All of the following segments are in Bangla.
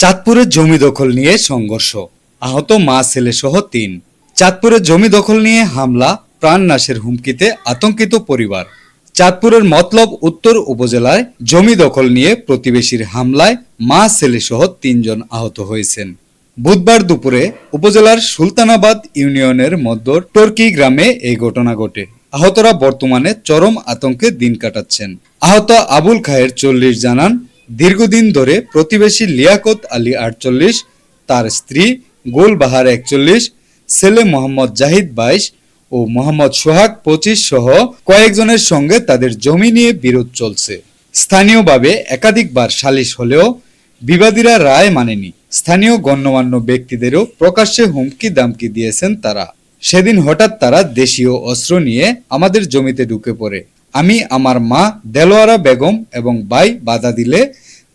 চাঁদপুরের জমি দখল নিয়ে সংঘর্ষ। আহত মা, ছেলে সহ তিন। চাঁদপুরের জমি দখল নিয়ে হামলা প্রাণনাশের হুমকিতে আতঙ্কিত পরিবার। চাঁদপুরের মতলব উত্তর উপজেলায় জমি দখল নিয়ে প্রতিবেশীর হামলায় মা, ছেলে সহ তিনজন আহত হয়েছেন। বুধবার দুপুরে উপজেলার সুলতানাবাদ ইউনিয়নের মধ্য টর্কি গ্রামে এই ঘটনা ঘটে। আহতরা বর্তমানে চরম আতঙ্কে দিন কাটাচ্ছেন। আহত আবুল খায়ের চল্লিশ জানান, দীর্ঘদিন ধরে প্রতিবেশী লিয়াকত আলী আটচল্লিশ, তার স্ত্রী গোলবাহার একচল্লিশ, ছেলে মোহাম্মদ জাহিদ বাইশ ও মোহাম্মদ সোহাগ পঁচিশ সহ কয়েকজনের সঙ্গে তাদের জমি নিয়ে বিরোধ চলছে। স্থানীয়ভাবে একাধিকবার সালিশ হলেও বিবাদীরা রায় মানেনি। স্থানীয় গণ্যমান্য ব্যক্তিদেরও প্রকাশ্যে হুমকি দামকি দিয়েছেন তারা। সেদিন হঠাৎ তারা দেশীয় অস্ত্র নিয়ে আমাদের জমিতে ঢুকে পড়ে। আমি আমার মা দেলোয়ারা বেগম এবং ভাই বাধা দিলে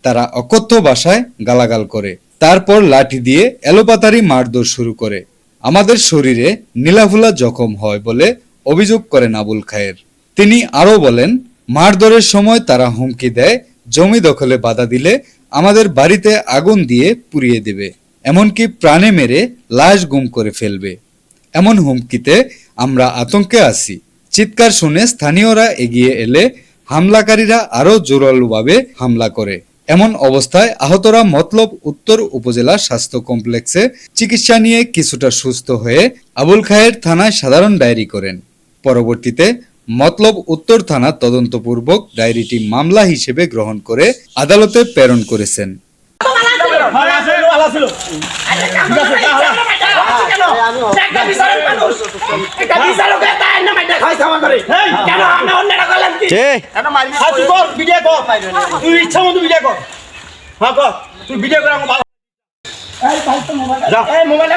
তারা অকথ্য ভাষায় গালাগাল করে। তারপর লাঠি দিয়ে এলোপাতারি মারধর শুরু করে। আমাদের শরীরে নীলাফুলা জখম হয় বলে অভিযোগ করেন আবুল খায়ের। তিনি আরও বলেন, মারধরের সময় তারা হুমকি দেয়, জমি দখলে বাধা দিলে আমাদের বাড়িতে আগুন দিয়ে পুড়িয়ে দেবে, এমনকি প্রাণে মেরে লাশ গুম করে ফেলবে। এমন হুমকিতে আমরা আতঙ্কে আছি। চিৎকার শুনে স্থানীয়রা এগিয়ে এলে হামলাকারীরা আরও জোরালোভাবে হামলা করে এমন অবস্থায় আহতরা মতলব উত্তর উপজেলা স্বাস্থ্য কমপ্লেক্সে চিকিৎসা নিয়ে কিছুটা সুস্থ হয়ে আবুল খায়ের থানায় সাধারণ ডায়েরি করেন পরবর্তীতে মতলব উত্তর থানা তদন্তপূর্বক ডায়েরিটি মামলা হিসেবে গ্রহণ করে আদালতে প্রেরণ করেছেন একটা বিচারের মানুষ। একটা না মাইটা কেন আমরা অন্যটা করলাম কি? হ্যাঁ, কর ভিডিও কর। তুই ইচ্ছা মতো ভিডিও কর। হ্যাঁ কর। তুই ভিডিও করে আমার ভালো এই ভাই তো মোবাইল এই মোবাইল